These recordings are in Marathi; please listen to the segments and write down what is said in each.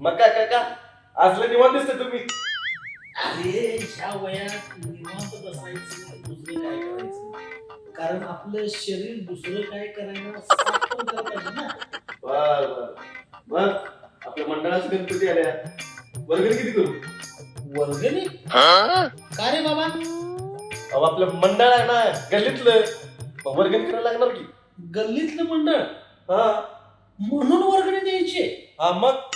मग काय काय का असलं निवांत दिसतं तुम्ही. अरे ह्या वयात निवांत बसायचं दुसरं काय करायचं? कारण आपलं शरीर दुसरं काय करायला साथ पण करायला पाहिजे ना. बर बर. मग आपल्या मंडळाचे गणपती आल्या वर्गणी किती करू? वर्गणी? का रे बाबा? अहो आपलं मंडळ आहे ना गल्लीतलं. मग वर्गणी करायला लागणार की? गल्लीतलं मंडळ? हा. म्हणून वर्गणी द्यायची हा मग?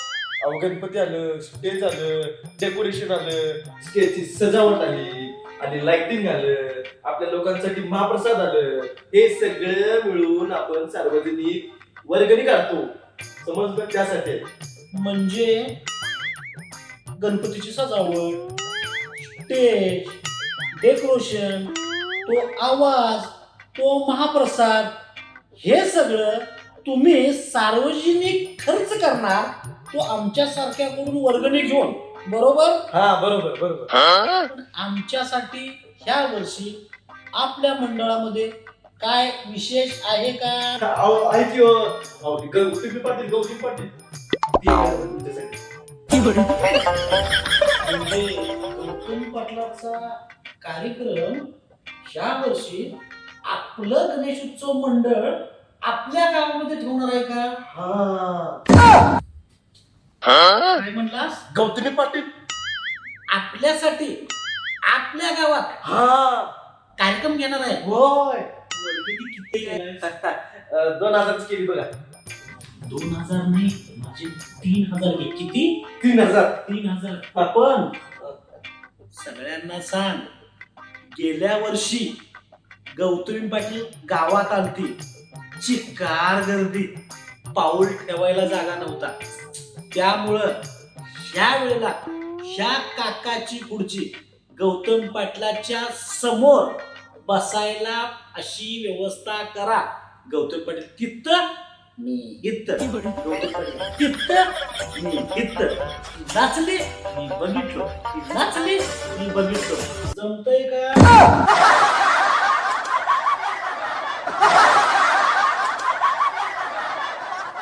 अहो गणपती आलं स्टेज आलं डेकोरेशन आलं स्टेजची सजावट आली आणि लाइटिंग आलं आपल्या लोकांसाठी महाप्रसाद आलं हे सगळं मिळून आपण सार्वजनिक वर्गणी काढतो समजलं त्यासाठी. म्हणजे गणपतीची सजावट स्टेज डेकोरेशन तो आवाज तो महाप्रसाद हे सगळं तुम्ही सार्वजनिक खर्च करणार तो आमच्या सारख्याकडून वर्गणी घेऊन बरोबर? हा बरोबर बरोबर. पण आमच्यासाठी ह्या वर्षी आपल्या मंडळामध्ये काय विशेष आहे का? अहो ऐक हो. अहो ती गौतमी पाटील गौतमी पाटील ती आहे तुमच्यासाठी. म्हणजे गौतम पाटलाचा कार्यक्रम ह्या वर्षी आपलं गणेश उत्सव मंडळ आपल्या गावामध्ये ठेवणार आहे का? हा काय म्हणलास? गौतमी पाटील. आपल्यासाठी आपल्या गावात हा. कार्यक्रम घेणार आहे. होय. वर्गणी किती आहे? अं, दोन हजारची केली बघा. दोन हजार नाही माझे तीन हजार घे. किती? तीन हजार. तीन हजार. पण. सगळ्यांना सांग गेल्या वर्षी गौतमी पाटील गावात आलती. चिकार गर्दी पाऊल ठेवायला जागा नव्हता. त्यामुळं ह्या वेळेला ह्या काकाची खुर्ची गौतम पाटलाच्या समोर बसायला अशी व्यवस्था करा गौतम पाटील कित्त मी इथं गौतम पाटील तिथं मी इथं. नाचले मी बघितलो. नाचले मी बघितलो. जमतय का?